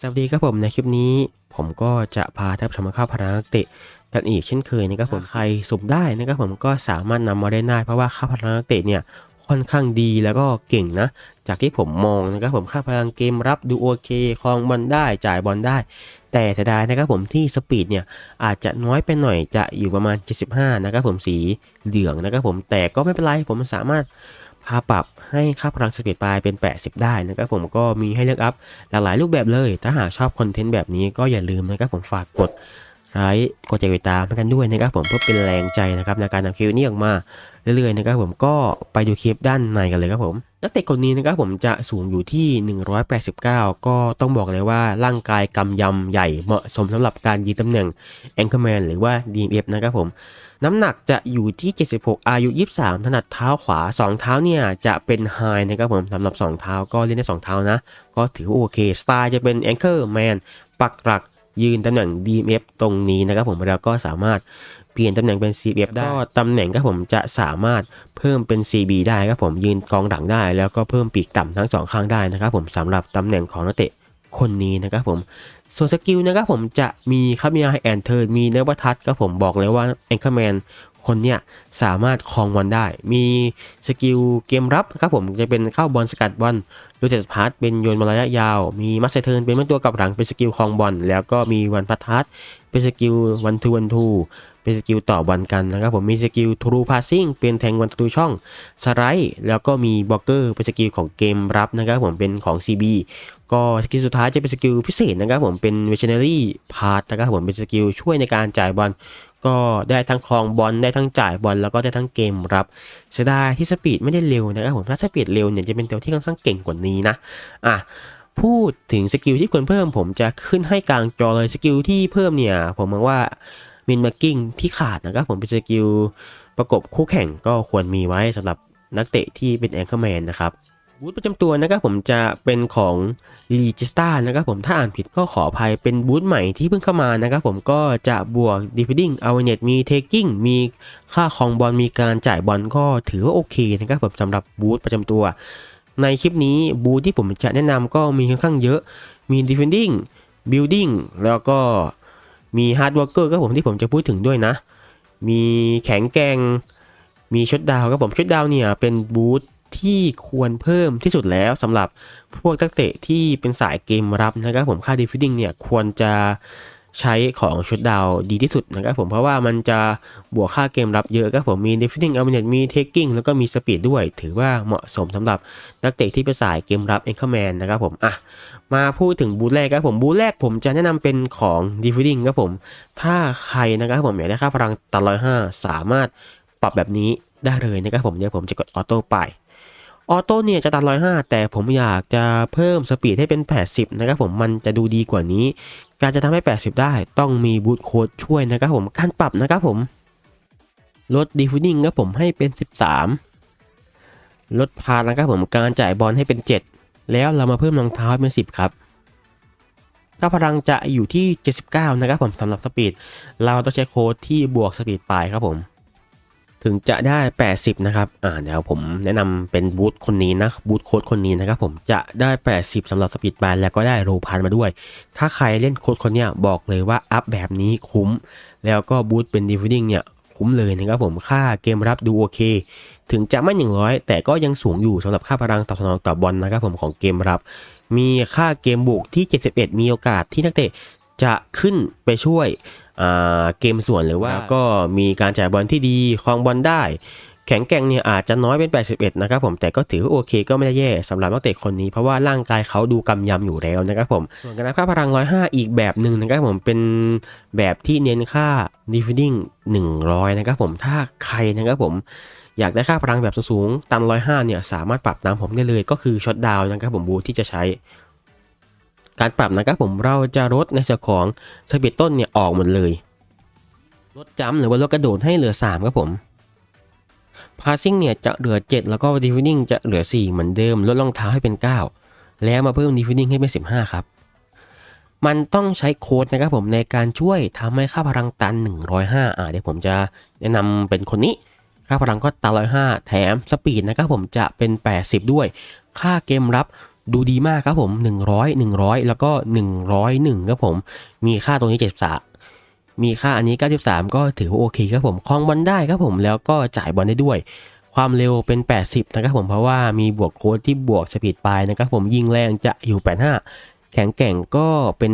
สวัสดีครับผมในคลิปนี้ ผมก็จะพาท่านชมข้าวพลังนักเตะกันอีกเช่นเคยนะครับผมใครสุ่มได้นะครับผมก็สามารถนำมาได้ง่ายเพราะว่าค่าวพลังนักเตะเนี่ยค่อนข้างดีแล้วก็เก่งนะ จากที่ผมมองนะครับผมค่าพลังเกมรับดูโอเคคลองบอลได้จ่ายบอลได้ แต่เสียดายนะครับผมที่สปีดเนี่ยอาจจะน้อยไปหน่อยจะอยู่ประมาณ 75 นะครับผมสีเหลืองนะครับผมแต่ก็ไม่เป็นไรผมสามารถ พาปรับให้ค่าพลังสปีดปลายเป็น 80 ได้นะครับผมก็มีให้เลือกอัพหลากหลายรูปแบบเลย ถ้าหากชอบคอนเทนต์แบบนี้ก็อย่าลืมนะครับผมฝากกดไลค์กดติดตามกันด้วยนะครับผมเพื่อเป็นแรงใจนะครับในการนำคลิปนี้ออกมาเรื่อยๆนะครับผมก็ไปดูคลิปด้านในกันเลยครับผมนักเตะคนนี้นะครับผมจะสูงอยู่ที่ 189 ก็ต้องบอกเลยว่าร่างกายกำยำใหญ่เหมาะสมสำหรับการยืนตำแหน่ง Anchorman หรือว่า DMF นะครับผม น้ำหนักจะอยู่ที่ 76 อายุ 23 ถนัดเท้าขวา 2 เท้าเนี่ยจะเป็นไฮนะครับผมสำหรับ 2 เท้าก็เล่นได้ 2 เท้านะ ก็ถือว่าโอเค สไตล์จะเป็น Anchor Man ปักหลักยืนตำแหน่ง DMF ตรงนี้นะครับผมแล้วก็สามารถเปลี่ยนตำแหน่งเป็น CBF ได้ตำแหน่งครับผมจะสามารถเพิ่มเป็น CB ได้ครับผมยืนกองหลังได้ แล้วก็เพิ่มปีกต่ำทั้งสองข้างได้นะครับผมสำหรับตำแหน่งของนักเตะคนนี้นะครับผม ส่วนสกิลนะครับผมจะมีครับมีไฮแอนเทิร์มีเนวัทัศครับผมบอกเลยว่าแองเกอร์แมนคนเนี้ยสามารถคลองบอลได้ มีสกิลเกมรับครับผมจะเป็นเข้าบอลสกัดบอลโดยเจสพาร์ตเป็นโยนบอลระยะยาว มีมัสเซเทิร์นเป็นเมื่อตัวกับหลังเป็นสกิลคลองบอลแล้วก็มีวันพัทัศเป็นสกิลวันทูวันทู เป็นสกิลต่อบอลกันนะครับผมมีสกิลทรูพาสซิ่งเป็นแทงวันทูช่องสไลด์แล้วก็มีบล็อกเกอร์เป็นสกิลของเกมรับนะครับผมเป็นของ CB ก็สกิลสุดท้ายจะเป็นสกิลพิเศษนะครับผมเป็น visionary part นะครับผมเป็นสกิลช่วยในการจ่ายบอลก็ได้ทั้งครองบอลได้ทั้งจ่ายบอลแล้วก็ได้ทั้งเกมรับเสียดายที่สปีดไม่ได้เร็วนะครับผมถ้าสปีดเร็วเนี่ยจะเป็นตัวที่ค่อนข้างเก่งกว่านี้นะอะพูดถึงสกิลที่ควรเพิ่มผมจะขึ้นให้กลางจอเลยสกิลที่เพิ่มเนี่ยผมมองว่า มินมากิ้งที่ขาดนะครับผมเป็นสกิลประกบคู่แข่งก็ควรมีไว้สำหรับนักเตะที่เป็นแองเกอร์แมนนะครับบูธประจำตัวนะครับผมจะเป็นของลีจิสตานะครับผมถ้าอ่านผิดก็ขออภัยเป็นบูธใหม่ที่เพิ่งเข้ามานะครับผมก็จะบวก defending a w a r e n e s s มี taking มีค่าคองบอลมีการจ่ายบอลก็ถือว่าโอเคนะครับผมสำหรับบูธประจำตัว ในคลิปนี้บูธที่ผมจะแนะนำก็มีค่อนข้างเยอะมี defending building แล้วก็ มีฮาร์ดวอร์เกอร์ก็ผมที่ผมจะพูดถึงด้วยนะ มีแข็งแกร่งมีชุดดาวครับผมชุดดาวเนี่ยเป็นบูธที่ควรเพิ่มที่สุดแล้วสำหรับพวกนักเตะที่เป็นสายเกมรับนะครับผมค่าดีฟิดดิ้งเนี่ยควรจะ ใช้ของชุดดาวดีที่สุดนะครับผมเพราะว่ามันจะบวกค่าเกมรับเยอะครับผมมี defending a m u n e t มี taking แล้วก็มี speed ด้วย ถือว่าเหมาะสมสำหรับนักเตะที่เป็นสายเกมรับ anchor man นะครับผมอะมาพูดถึงบูธแรกครับผมบูธแรกผมจะแนะนำเป็นของ defending ครับผมถ้าใครนะครับผมอยากได้ค่าพลังตัดร้อยห้าสามารถปรับแบบนี้ได้เลยนะครับผมเดี๋ยวผมจะกดออโต้ไป ออโต้เนี่ยจะตัด 105 แต่ผมอยากจะเพิ่มสปีดให้เป็น 80 นะครับผมมันจะดูดีกว่านี้ การจะทำให้ 80 ได้ต้องมีบูทโค้ดช่วยนะครับผมการปรับนะครับผมลดดีฟูนิ่งครับผมให้เป็น 13 ลดพานะครับผมการจ่ายบอลให้เป็น 7 แล้วเรามาเพิ่มรองเท้าให้เป็น 10 ครับถ้าพลังจะอยู่ที่ 79 นะครับผมสำหรับสปีด เราต้องใช้โค้ดที่บวกสปีดปลายครับผม ถึงจะได้ 80 นะครับ อ่าเดี๋ยวผมแนะนำเป็นบูธคนนี้นะ บูธโค้ดคนนี้นะครับผมจะได้ 80สำหรับสปีดบานแล้วก็ได้โรพันมาด้วย ถ้าใครเล่นโค้ดคนเนี้ยบอกเลยว่าอัพแบบนี้คุ้ม แล้วก็บูธเป็นดีฟ e ดิ้งเนี่ยคุ้มเลยนะครับผม ค่าเกมรับดูโอเค ถึงจะไม่ 100 แต่ก็ยังสูงอยู่สำหรับค่าพลังตอบสนองต่อบอลนะครับผมของเกมรับ มีค่าเกมบุกที่ 71 มีโอกาสที่นักเตะจะขึ้นไปช่วย เกมส่วนหรือว่าก็มีการจ่ายบอลที่ดีครองบอลได้ แข็งแกร่งเนี่ยอาจจะน้อยเป็น 81 นะครับผมแต่ก็ถือว่าโอเคก็ไม่ได้แย่สำหรับนักเตะคนนี้เพราะว่าร่างกายเขาดูกำยำอยู่แล้วนะครับผมส่วนการนับค่าพลัง 105 อีกแบบหนึ่งนะครับผมเป็นแบบที่เน้นค่า defending 100 นะครับผมถ้าใครนะครับผมอยากได้ค่าพลังแบบสูงๆตาม105 เนี่ยสามารถปรับตามผมได้เลยก็คือช็อตดาวน์นะครับผมบูทที่จะใช้ การปรับนะครับผมเราจะลดในส่วนของสปีดต้นเนี่ยออกหมดเลยลดจัมหรือว่าลดกระโดดให้เหลือ 3 ครับผมพา s ซิ่งเนี่ยจะเหลือ 7 แล้วก็ดีฟิ n ดิ้งจะเหลือ 4 เหมือนเดิม ลดรองเท้าให้เป็น 9 แล้วมาเพิ่มดีฟิ n ดิ้งให้เป็น 15 ครับ มันต้องใช้โค้ดนะครับผมในการช่วยทำให้ค่าพลังตัน 105 อ่าเดี๋ยวผมจะแนะนำเป็นคนนี้ ค่าพลังก็ตัน105 แถมสปีดนะครับผมจะเป็น 80 ด้วย ค่าเกมรับ ดูดีมากครับผม 100 100 แล้วก็ 101ครับผม มีค่าตรงนี้ 73 มีค่าอันนี้ 93 ก็ถือว่าโอเคครับผมคลองบอลได้ครับผมแล้วก็จ่ายบอลได้ด้วย ความเร็วเป็น 80 นะครับผมเพราะว่ามีบวกโค้ดที่บวกสปีดปลายนะครับผมยิงแรงจะอยู่ 85 แข็งแกร่งก็เป็น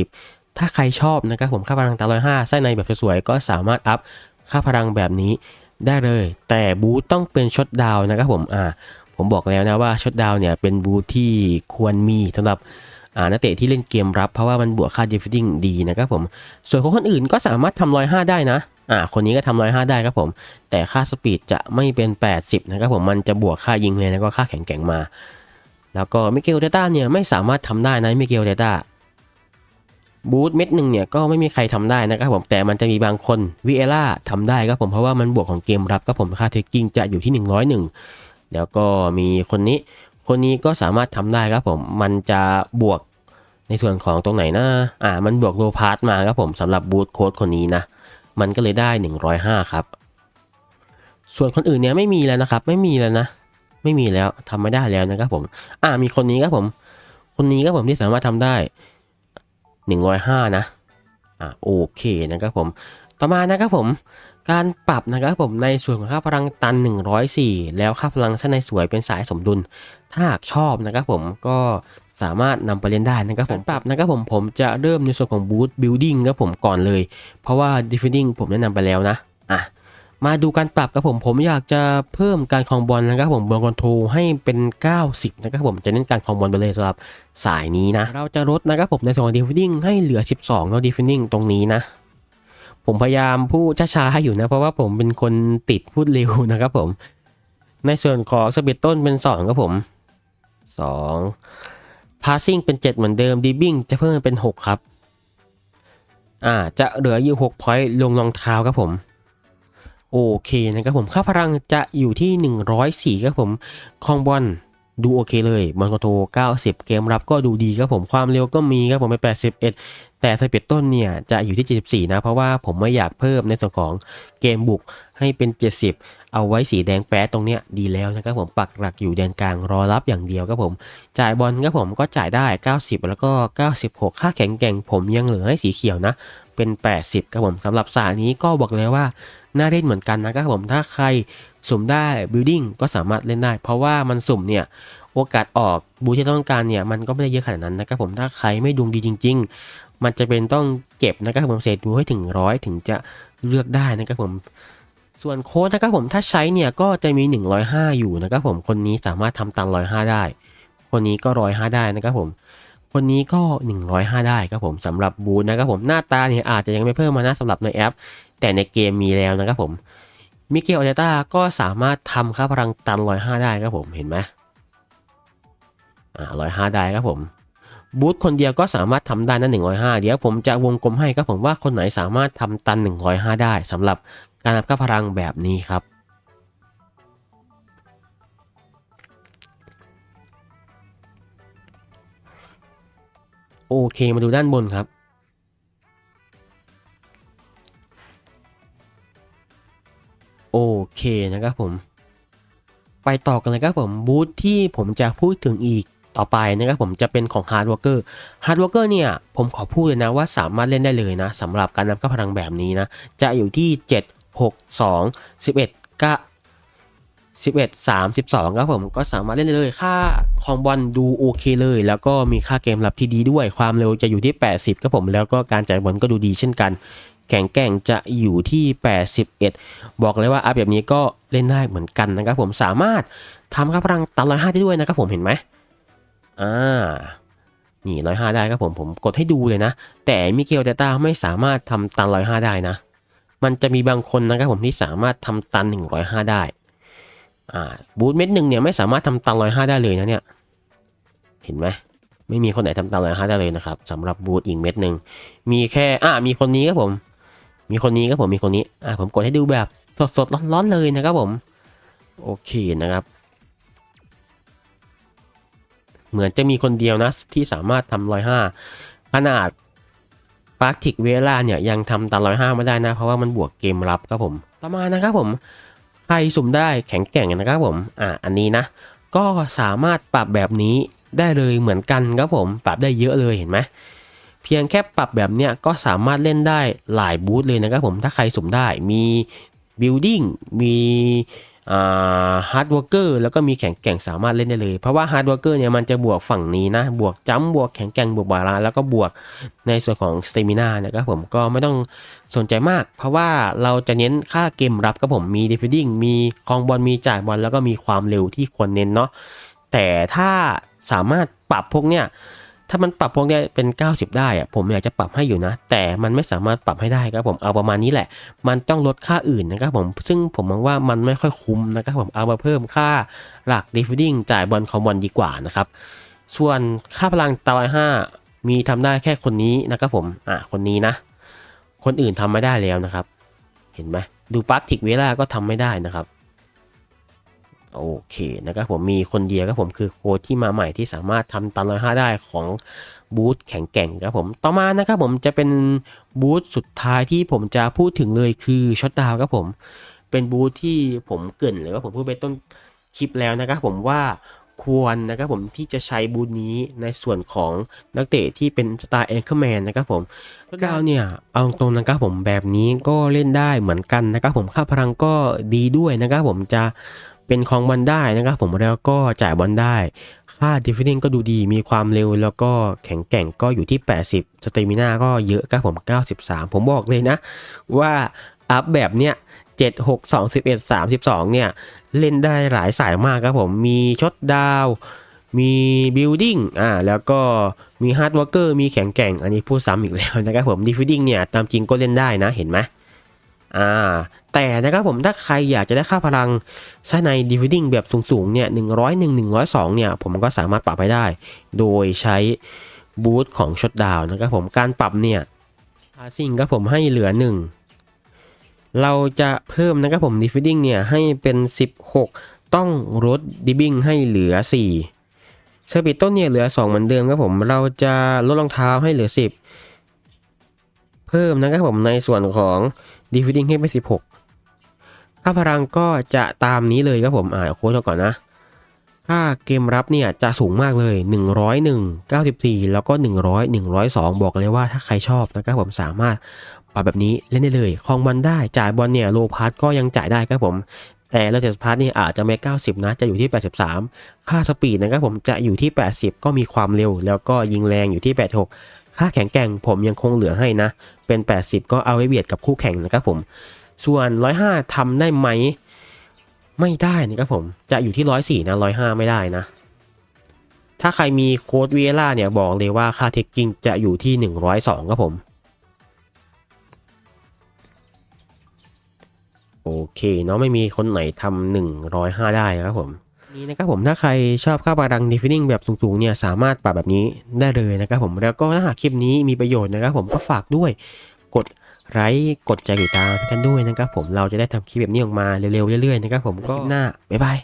80 ถ้าใครชอบนะครับผมค่าพลังตาร้อยห้าไส้ในแบบสวยๆก็สามารถอัพค่าพลังแบบนี้ได้เลย แต่บูต้องเป็นช็อตดาวน์นะครับผมอ่า ผมบอกแล้วนะว่าช็อตดาวเนี่ยเป็นบูทที่ควรมีสำหรับนักเตะที่เล่นเกมรับ เพราะว่ามันบวกค่า defending ดีนะครับผมส่วนของคนอื่นก็สามารถทำร้อยห้าได้นะอ่าคนนี้ก็ทำร้อยห้าได้ครับผม แต่ค่าสปีดจะไม่เป็น 80 นะครับผมมันจะบวกค่ายิงเลยแล้วก็ค่าแข็งแกร่งมา แล้วก็มิเกลเดต้าเนี่ยไม่สามารถทำได้นะมิเกลเดต้าบูทเม็ดหนึ่งเนี่ยก็ไม่มีใครทำได้นะครับผมแต่มันจะมีบางคนวิเอล่าทำได้ครับผมเพราะว่ามันบวกของเกมรับครับผมค่าเทคกิ้งจะอยู่ที่ 101 แล้วก็มีคนนี้ คนนี้ก็สามารถทำได้ครับผม มันจะบวกในส่วนของตรงไหนนะอ่า มันบวกโลพาร์ตมาครับผมสำหรับบูทโค้ดคนนี้นะ มันก็เลยได้ 105 ครับ ส่วนคนอื่นเนี่ยไม่มีแล้วนะครับ ไม่มีแล้วนะ ไม่มีแล้วทำไม่ได้แล้วนะครับผม อ่า มีคนนี้ครับผม คนนี้ครับผมที่สามารถทำได้ 105 นะ อ่า โอเคนะครับผม ต่อมานะครับผม การปรับนะครับผมในส่วนของค่าพลังตัน 104 แล้วค่าพลังชั้นในสวยเป็นสายสมดุล ถ้าหากชอบนะครับผมก็สามารถนำไปเล่นได้นะครับผมปรับนะครับผมผมจะเริ่มในส่วนของบูทบิลดิ้งครับผมก่อนเลย เพราะว่า defending ผมแนะนำไปแล้วนะอะมาดูการปรับครับผมผมอยากจะเพิ่มการครองบอลนะครับผมบอลคอนโทรให้เป็น 90 นะครับผมจะเน้นการครองบอลไปเลยสำหรับสายนี้นะ เราจะลดนะครับผมในส่วนของ defending ให้เหลือ 12แล้ว defending ตรงนี้นะ ผมพยายามพูดช้าๆให้อยู่นะ เพราะว่าผมเป็นคนติดพูดเร็วนะครับผม ในส่วนของสปีดต้นเป็น 2 ครับผม 2 passing เป็น 7 เหมือนเดิม dribbling จะเพิ่มเป็น 6 ครับ อ่า จะเหลืออยู่6 point ลงรองเท้าครับผม โอเคนะครับผม ค่าพลังจะอยู่ที่ 104 ครับผม คองบอล ดูโอเคเลยบอลคอนโทร90 เกมรับก็ดูดีครับผมความเร็วก็มีครับผมเป็น81 แต่สเปีดต้นเนี่ยจะอยู่ที่ 74 นะ เพราะว่าผมไม่อยากเพิ่มในส่วนของเกมบุกให้เป็น 70 เอาไว้สีแดงแป๊ดตรงเนี้ยดีแล้วนะครับผมปักหลักอยู่แดนกลางรอรับอย่างเดียวครับผม จ่ายบอลครับผมก็จ่ายได้ 90 แล้วก็ 96 ค่าแข็งแกร่งผมยังเหลือให้สีเขียวนะเป็น 80 ครับผมสำหรับสานี้ก็บอกเลยว่าน่าเล่นเหมือนกันนะครับผมถ้าใคร สุ่มได้ building ก็สามารถเล่นได้ เพราะว่ามันสุ่มเนี่ยโอกาสออกบูที่ต้องการเนี่ยมันก็ไม่ได้เยอะขนาดนั้นนะครับผมถ้าใครไม่ดวงดีจริง ๆ มันจะเป็นต้องเก็บนะครับผมเศษดูให้ถึงร้อยถึงจะเลือกได้นะครับผมส่วนโค้ดนะครับผมถ้าใช้เนี่ยก็จะมี 105 อยู่นะครับผมคนนี้สามารถทำตัน105 ได้ คนนี้ก็105ได้นะครับผมคนนี้ก็ 105 ได้ครับผมสำหรับบูธนะครับผมหน้าตาเนี่ยอาจจะยังไม่เพิ่มมานะสำหรับในแอป แต่ในเกมมีแล้วนะครับผม มิเกลอเตต้าก็สามารถทำค่าพลังตัน105ได้ครับผมเห็นไหมอ่า105ได้ครับผมบูธคนเดียวก็สามารถทำได้นะ105 เดี๋ยวผมจะวงกลมให้ครับผมว่าคนไหนสามารถทำตัน 105 ได้สำหรับการทำค่าพลังแบบนี้ครับ โอเคมาดูด้านบนครับ โอเคนะครับผม ไปต่อกันเลยครับผมบูธที่ผมจะพูดถึงอีกต่อไปนะครับผมจะเป็นของ Hard Worker Hard Worker เนี่ยผมขอพูดเลยนะว่าสามารถเล่นได้เลยนะสำหรับการนำเข้าพลังแบบนี้นะ จะอยู่ที่ 7 6 2 11 9 11 32ครับผมก็สามารถเล่นได้เลยค่าคอมบอลดูโอเคเลย แล้วก็มีค่าเกมรับที่ดีด้วยความเร็วจะอยู่ที่ 80ครับผมแล้วก็การจ่ายบอลก็ดูดีเช่นกัน แข็งแกร่งจะอยู่ที่ 81 บอกเลยว่าอัพแบบนี้ก็เล่นได้เหมือนกันนะครับผมสามารถทำค่าพลังตันร้อยห้าได้ด้วยนะครับผมเห็นไหมอ่านี่ร้อยห้าได้ครับผมผมกดให้ดูเลยนะ แต่มิเกลเดต้าไม่สามารถทำตันร้อยห้าได้นะ มันจะมีบางคนนะครับผมที่สามารถทำตันหนึ่งร้อยห้าได้อ่าบูทเม็ดหนึ่งเนี่ยไม่สามารถทำตันร้อยห้าได้เลยนะเนี่ยเห็นไหมไม่มีคนไหนทำตันร้อยห้าได้เลยนะครับสำหรับบูทอีกเม็ดหนึ่งมีแค่อ่ามีคนนี้ครับผม มีคนนี้ครับผมมีคนนี้อ่าผมกดให้ดูแบบสดๆร้อนๆเลยนะครับผมโอเคนะครับ เหมือนจะมีคนเดียวนะที่สามารถทำร้อยห้าขนาดปาร์ติกเวล่าเนี่ยยังทำตันร้อยห้าไม่ได้นะ เพราะว่ามันบวกเกมรับครับผมต่อมานะครับผมใครสุ่มได้แข็งแกร่งนะครับผมอ่าอันนี้นะ ก็สามารถปรับแบบนี้ได้เลยเหมือนกันครับผม ปรับได้เยอะเลยเห็นไหม เพียงแค่ปรับแบบเนี้ยก็สามารถเล่นได้หลายบูธเลยนะครับผมถ้าใครสุ่มได้มี building มีฮาร์ดวอร์เกอร์แล้วก็มีแข็งแกร่งสามารถเล่นได้เลย เพราะว่าฮาร์ดวอร์เกอร์เนี่ยมันจะบวกฝั่งนี้นะ บวกจัมบวกแข็งแกร่งบวกบาลานแล้วก็บวกในส่วนของสเตมินานะครับผมก็ไม่ต้องสนใจมาก เพราะว่าเราจะเน้นค่าเกมรับครับผมมี defending มีคลองบอลมีจ่ายบอลแล้วก็มีความเร็วที่ควรเน้นเนาะแต่ถ้าสามารถปรับพวกเนี่ย ถ้ามันปรับพวกนี้เป็น 90 ได้อะผมอยากจะปรับให้อยู่นะ แต่มันไม่สามารถปรับให้ได้ครับผมเอาประมาณนี้แหละ มันต้องลดค่าอื่นนะครับผมซึ่งผมมองว่ามันไม่ค่อยคุ้มนะครับผมเอามาเพิ่มค่าหลัก defending จ่ายบอลคอมบอลดีกว่านะครับส่วนค่าพลังตายห้ามีทำได้แค่คนนี้นะครับผมอะคนนี้นะ คนอื่นทำไม่ได้แล้วนะครับ เห็นไหมดูปาร์ติกเวลาก็ทำไม่ได้นะครับ โอเคนะครับผมมีคนเดียวครับผมคือโค้ดที่มาใหม่ที่สามารถทำตันร้อยห้าได้ของบูธแข็งแกร่งครับผมต่อมานะครับผมจะเป็นบูธสุดท้ายที่ผมจะพูดถึงเลยคือช็อตดาวครับผมเป็นบูธที่ผมเกินหรือว่าผมพูดไปต้นคลิปแล้วนะครับผมว่าควรนะครับผมที่จะใช้บูธนี้ในส่วนของนักเตะที่เป็นสไตล์เอ็กเกอร์แมนนะครับผมช็อตดาวเนี่ยเอาตรงนะครับผมแบบนี้ก็เล่นได้เหมือนกันนะครับผมค่าพลังก็ดีด้วยนะครับผมจะ เป็นของบอลได้นะครับผมแล้วก็จ่ายบอลได้ ค่า defending ก็ดูดีมีความเร็วแล้วก็แข็งแกร่งก็อยู่ที่ 80 สเตมินาก็เยอะครับผม 93 ผมบอกเลยนะ ว่าอัพแบบเนี้ย7 6 2 11 32 เนี่ย เล่นได้หลายสายมากครับผม มีช็อตดาว มี building อ่าแล้วก็มี hard worker มีแข็งแกร่ง อันนี้พูดซ้ำอีกแล้วนะครับผม defending เนี่ย ตามจริงก็เล่นได้นะเห็นไหมอ่า แต่นะครับผมถ้าใครอยากจะได้ค่าพลังใช้ใน dividing แบบสูงๆเนี่ย101 102เนี่ยผมก็สามารถปรับให้ได้ โดยใช้บูทของช็อตดาวนะครับผมการปรับเนี่ยพาซิ่งครับผมให้เหลือ 1 เราจะเพิ่มนะครับผม dividing เนี่ยให้เป็น 16 ต้องลด dibbing ให้เหลือ4สปีดต้นเนี่ยเหลือ 2 เหมือนเดิมครับผมเราจะลดรองเท้าให้เหลือ 10 เพิ่มนะครับผมในส่วนของ dividing ให้เป็น 16 ค่าพลังก็จะตามนี้เลยครับผมอ่าโค้ดก่อนนะ ค่าเกมรับเนี่ยจะสูงมากเลย 101 94 แล้วก็ 100 102 บอกเลยว่าถ้าใครชอบนะครับผมสามารถปรับแบบนี้เล่นได้เลยคลองบอลได้จ่ายบอลเนี่ยโลพาร์ตก็ยังจ่ายได้ครับผมแต่เราจะพาร์ตเนี่ยอาจจะไม่ 90 นะ จะอยู่ที่ 83 ค่าสปีดนะครับผมจะอยู่ที่ 80 ก็มีความเร็ว แล้วก็ยิงแรงอยู่ที่ 86 ค่าแข็งแกร่งผมยังคงเหลือให้นะ เป็น 80 ก็เอาไว้เบียดกับคู่แข่งนะครับผม ส่วน 105ทำได้ไหม ไม่ได้นะครับผม จะอยู่ที่ 104 นะ 105 ไม่ได้นะ ถ้าใครมีโค้ดวีล่าเนี่ยบอกเลยว่าค่าเทคกิ้งจะอยู่ที่ 102ครับผม โอเคเนาะไม่มีคนไหนทำ105 ได้นะครับผมนี้นะครับผมถ้าใครชอบค่าพลัง defending แบบสูงๆเนี่ยสามารถปรับแบบนี้ได้เลยนะครับผมแล้วก็ถ้าหากคลิปนี้มีประโยชน์นะครับผมก็ฝากด้วยกด ไลค์กดใจติดตามให้กันด้วยนะครับผมเราจะได้ทำคลิปแบบนี้ออกมาเร็วๆเรื่อยๆนะครับผมก็คลิปหน้าบ๊ายบาย